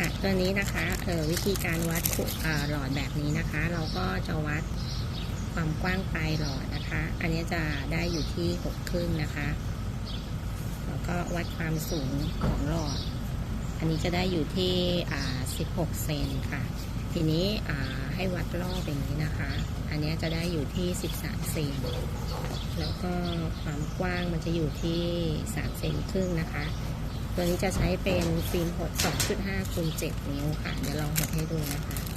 ค่ะ ตัวนี้นะคะเออวิธีการวัดหลอดแบบนี้นะคะ เราก็จะวัดความกว้างปลายหลอดนะคะ อันนี้จะได้อยู่ที่หกครึ่งนะคะ แล้วก็วัดความสูงของหลอด อันนี้จะได้อยู่ที่อ่า16เซนค่ะ ทีนี้อ่าให้วัดรอบอย่างนี้นะคะ อันนี้จะได้อยู่ที่13เซนแล้วก็ความกว้างมันจะอยู่ที่3เซนครึ่งนะคะ ตัวนี้จะใช้เป็นฟิล์มหด 2.5คูณ7นิ้วค่ะ เดี๋ยวลองหดให้ดูนะคะ